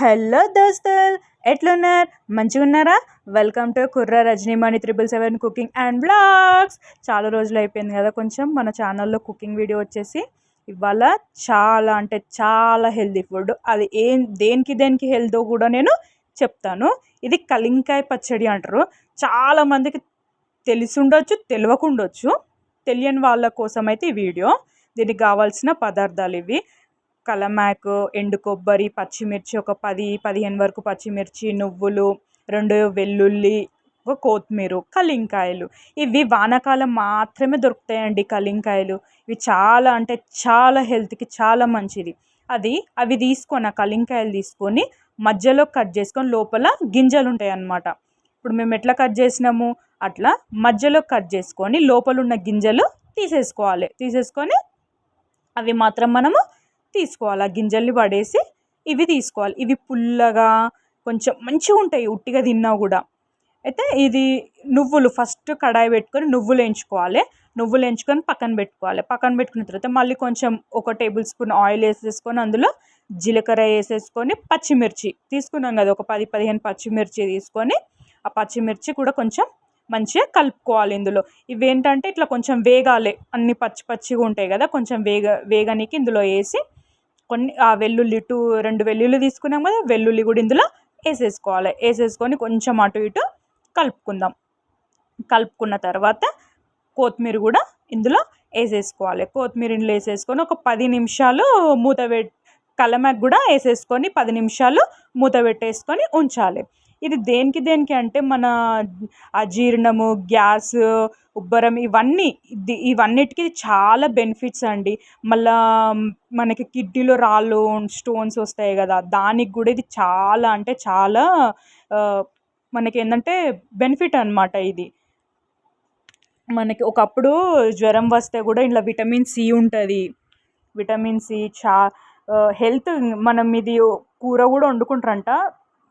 Hello దోస్తుల్ ఎట్లున్నారు? మంచిగా ఉన్నారా? Welcome to Kurra Rajanimani triple seven cooking and blogs. చాలా రోజులు అయిపోయింది కదా కొంచెం మన ఛానల్లో కుకింగ్ వీడియో వచ్చేసి ఇవాళ చాలా అంటే చాలా హెల్తీ ఫుడ్. అది ఏం దేనికి దేనికి హెల్దో కూడా నేను చెప్తాను. ఇది కలింకాయ పచ్చడి అంటారు. చాలా మందికి తెలిసి తెలియకుండొచ్చు. తెలియని వాళ్ళ కోసం అయితే ఈ వీడియో. దీనికి కావాల్సిన పదార్థాలు ఇవి. కలమాకు ఎండు కొబ్బరి పచ్చిమిర్చి ఒక పది పదిహేను వరకు పచ్చిమిర్చి నువ్వులు రెండు వెల్లుల్లి ఒక కొత్తిమీర కలింకాయలు ఇవి వానాకాలం మాత్రమే దొరుకుతాయండి కలింకాయలు ఇవి చాలా అంటే చాలా హెల్త్కి చాలా మంచిది. అది అవి తీసుకొని ఆ కలింకాయలు తీసుకొని మధ్యలో కట్ చేసుకొని లోపల గింజలు ఉంటాయి అన్నమాట ఇప్పుడు మేము ఎట్లా కట్ చేసినాము? అట్లా మధ్యలో కట్ చేసుకొని లోపల ఉన్న గింజలు తీసేసుకోవాలి. తీసేసుకొని అవి మాత్రం మనము తీసుకోవాలి. ఆ గింజల్ని పడేసి ఇవి తీసుకోవాలి. ఇవి పుల్లగా కొంచెం మంచిగా ఉంటాయి. ఉట్టిగా తిన్నా కూడా. అయితే ఇది నువ్వులు ఫస్ట్ కడాయి పెట్టుకొని నువ్వులు వేయించుకోవాలి నువ్వులు వేయించుకొని పక్కన పెట్టుకోవాలి. పక్కన పెట్టుకున్న తర్వాత మళ్ళీ కొంచెం ఒక టేబుల్ స్పూన్ ఆయిల్ వేసేసుకొని అందులో జీలకర్ర వేసేసుకొని పచ్చిమిర్చి తీసుకున్నాం కదా ఒక పది పదిహేను పచ్చిమిర్చి తీసుకొని ఆ పచ్చిమిర్చి కూడా కొంచెం మంచిగా కలుపుకోవాలి ఇందులో. ఇవి ఏంటంటే ఇట్లా కొంచెం వేగాలి. అన్ని పచ్చి పచ్చిగా ఉంటాయి కదా కొంచెం వేగ వేగనికి ఇందులో వేసి కొన్ని ఆ వెల్లుల్లి టూ రెండు వెల్లుల్లి తీసుకున్నాం కదా వెల్లుల్లి కూడా ఇందులో వేసేసుకోవాలి. వేసేసుకొని కొంచెం అటు ఇటు కలుపుకుందాం. కలుపుకున్న తర్వాత కొత్తిమీర కూడా ఇందులో వేసేసుకోవాలి. కొత్తిమీర ఇందులో వేసేసుకొని ఒక పది నిమిషాలు మూత పెట్టి కలమాకు కూడా వేసేసుకొని పది నిమిషాలు మూత పెట్టేసుకొని ఉంచాలి. ఇది దేనికి దేనికి అంటే మన అజీర్ణము గ్యాస్ ఉబ్బరం ఇవన్నీ ఇవన్నిటికీ చాలా బెనిఫిట్స్ అండి. మళ్ళా మనకి కిడ్నీలో రాళ్ళు స్టోన్స్ వస్తాయి కదా దానికి కూడా ఇది చాలా అంటే చాలా మనకి ఏంటంటే బెనిఫిట్ అనమాట ఇది. మనకి ఒకప్పుడు జ్వరం వస్తే కూడా ఇంట్లో విటమిన్ సి ఉంటుంది. విటమిన్ సి చా హెల్త్ మనం ఇది కూర కూడా వండుకుంటారంట.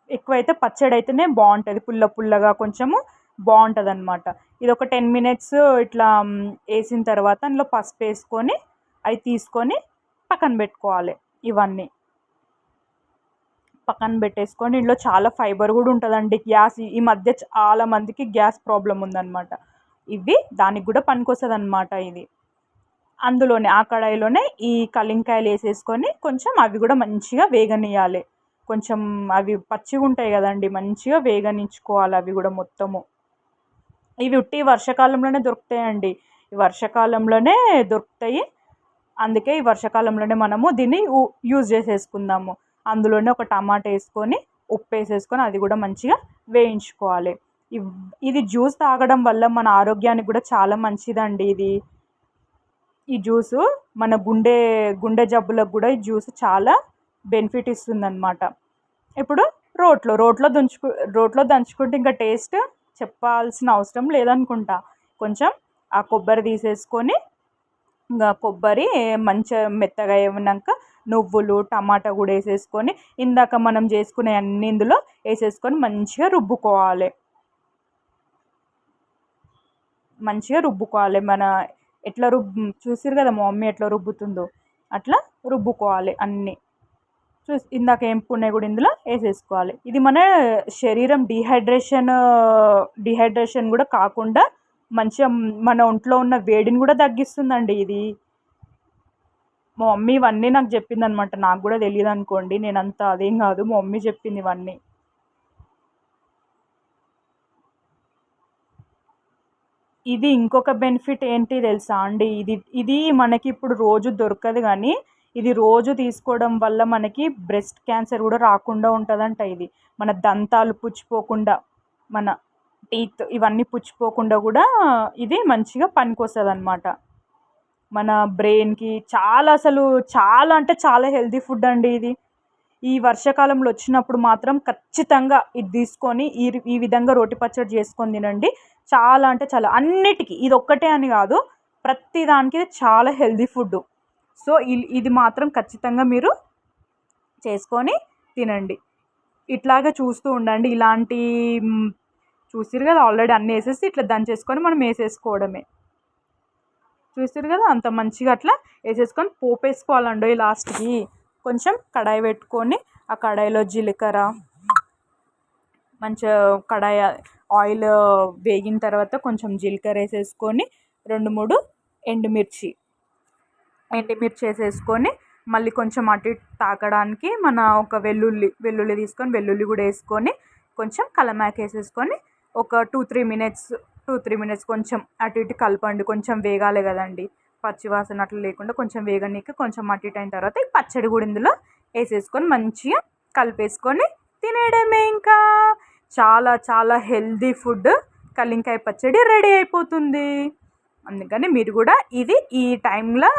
ఎక్కువైతే పచ్చడి అయితేనే బాగుంటుంది పుల్ల పుల్లగా కొంచెము బాగుంటుంది అనమాట ఇది ఒక టెన్ మినిట్స్ ఇట్లా వేసిన తర్వాత అందులో పసుపు వేసుకొని అవి తీసుకొని పక్కన పెట్టుకోవాలి ఇవన్నీ. పక్కన పెట్టేసుకొని ఇంట్లో చాలా ఫైబర్ కూడా ఉంటుందండి. గ్యాస్ ఈ మధ్య చాలా మందికి గ్యాస్ ప్రాబ్లం ఉందన్నమాట. ఇవి దానికి కూడా పనికొస్తుంది అనమాట ఇది. అందులోనే ఆ కడాయిలోనే ఈ కలింకాయలు వేసేసుకొని కొంచెం అవి కూడా మంచిగా వేగనియాలి కొంచెం అవి పచ్చిగా ఉంటాయి కదండి మంచిగా వేగనించుకోవాలి అవి కూడా మొత్తము. ఇవి ఉట్టి వర్షాకాలంలోనే దొరుకుతాయండి. ఈ వర్షాకాలంలోనే దొరుకుతాయి. అందుకే ఈ వర్షాకాలంలోనే మనము దీన్ని యూజ్ చేసేసుకుందాము. అందులోనే ఒక టమాటా వేసుకొని ఉప్పు వేసేసుకొని అది కూడా మంచిగా వేయించుకోవాలి. ఇది జ్యూస్ తాగడం వల్ల మన ఆరోగ్యానికి కూడా చాలా మంచిదండి ఇది. ఈ జ్యూసు మన గుండె గుండె జబ్బులకు కూడా ఈ జ్యూస్ చాలా బెనిఫిట్ ఇస్తుందన్నమాట. ఇప్పుడు రోట్లో రోట్లో దంచుకు రోట్లో దంచుకుంటే ఇంకా టేస్ట్ చెప్పాల్సిన అవసరం లేదనుకుంటా. కొంచెం ఆ కొబ్బరి తీసేసుకొని ఇంకా కొబ్బరి మంచిగా మెత్తగా అయినాక నువ్వులు టమాటా కూడా వేసేసుకొని ఇందాక మనం చేసుకునే అన్ని ఇందులో వేసేసుకొని మంచిగా రుబ్బుకోవాలి. మంచిగా రుబ్బుకోవాలి. మన ఎట్లా రుబ్బు చూసిరు కదా మా మమ్మీ ఎట్లా రుబ్బుతుందో? అట్లా రుబ్బుకోవాలి అన్నీ. సో ఇందాక వేపుకున్నవి కూడా ఇందులో వేసేసుకోవాలి. ఇది మన శరీరం డిహైడ్రేషన్ డిహైడ్రేషన్ కూడా కాకుండా మంచిగా మన ఒంట్లో ఉన్న వేడిని కూడా తగ్గిస్తుందండి ఇది. మా మమ్మీ ఇవన్నీ నాకు చెప్పింది అనమాట నాకు కూడా తెలియదు అనుకోండి. నేను అంత అదేం కాదు. మా మమ్మీ చెప్పింది ఇవన్నీ. ఇది ఇంకొక బెనిఫిట్ ఏంటి తెలుసా అండి? ఇది ఇది మనకి ఇప్పుడు రోజు దొరకదు కానీ ఇది రోజు తీసుకోవడం వల్ల మనకి బ్రెస్ట్ క్యాన్సర్ కూడా రాకుండా ఉంటుందంట ఇది. మన దంతాలు పుచ్చిపోకుండా మన టీత్ ఇవన్నీ పుచ్చిపోకుండా కూడా ఇది మంచిగా పనికొస్తుంది అనమాట మన బ్రెయిన్కి చాలా అసలు చాలా అంటే చాలా హెల్తీ ఫుడ్ అండి ఇది. ఈ వర్షాకాలంలో వచ్చినప్పుడు మాత్రం ఖచ్చితంగా ఇది తీసుకొని ఈ ఈ విధంగా రోటి పచ్చడి చేసుకొని తినండి. చాలా అంటే చాలా అన్నిటికీ ఇది ఒక్కటే అని కాదు ప్రతి దానికి చాలా హెల్తీ ఫుడ్ సో ఇది మాత్రం ఖచ్చితంగా మీరు చేసుకొని తినండి. ఇట్లాగే చూస్తూ ఉండండి. ఇలాంటి చూసిరు కదా ఆల్రెడీ అన్నీ వేసేసి ఇట్లా దంచేసుకొని మనం వేసేసుకోవడమే. చూసిరు కదా అంత మంచిగా అట్లా వేసేసుకొని పోపు వేసుకోవాలండి లాస్ట్కి. కొంచెం కడాయి పెట్టుకొని ఆ కడాయిలో జీలకర్ర మంచిగా కడాయి ఆయిల్ వేగిన తర్వాత కొంచెం జీలకర్ర వేసేసుకొని రెండు మూడు ఎండుమిర్చి ఎండుమిర్చి వేసేసుకొని మళ్ళీ కొంచెం అటు ఇటు తాకడానికి మన ఒక వెల్లుల్లి వెల్లుల్లి తీసుకొని వెల్లుల్లి కూడా వేసుకొని కొంచెం కల్యమాకు వేసేసుకొని ఒక two three minutes two three minutes కొంచెం అటు ఇటు కలపండి. కొంచెం వేగాలి కదండి. పచ్చివాసన అట్లా లేకుండా కొంచెం వేగనీకి కొంచెం అటు ఇటు అయిన తర్వాత ఈ పచ్చడి కూడా ఇందులో వేసేసుకొని మంచిగా కలిపేసుకొని తినేయడమే ఇంకా. చాలా చాలా హెల్దీ ఫుడ్. కలింకాయ పచ్చడి రెడీ అయిపోతుంది. అందుకని మీరు కూడా ఇది ఈ టైంలో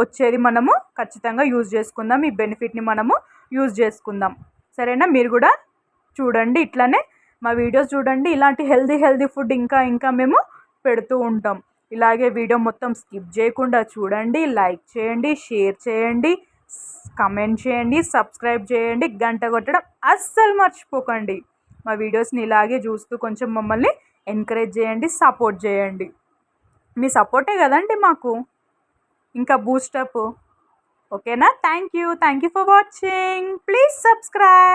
వచ్చేది మనము ఖచ్చితంగా యూజ్ చేసుకుందాం. ఈ బెనిఫిట్ని మనము యూజ్ చేసుకుందాం. సరేనా? మీరు కూడా చూడండి ఇట్లానే మా వీడియోస్ చూడండి. ఇలాంటి హెల్దీ హెల్దీ ఫుడ్ ఇంకా ఇంకా మేము పెడుతూ ఉంటాం. ఇలాగే వీడియో మొత్తం స్కిప్ చేయకుండా చూడండి. లైక్ చేయండి షేర్ చేయండి కమెంట్ చేయండి సబ్స్క్రైబ్ చేయండి గంట కొట్టడం అస్సలు మర్చిపోకండి. మా వీడియోస్ని ఇలాగే చూస్తూ కొంచెం మమ్మల్ని ఎంకరేజ్ చేయండి సపోర్ట్ చేయండి. మీ సపోర్టే కదండి మాకు. ఇంకా బూస్టప్ ఓకేనా? Thank you thank you for watching please subscribe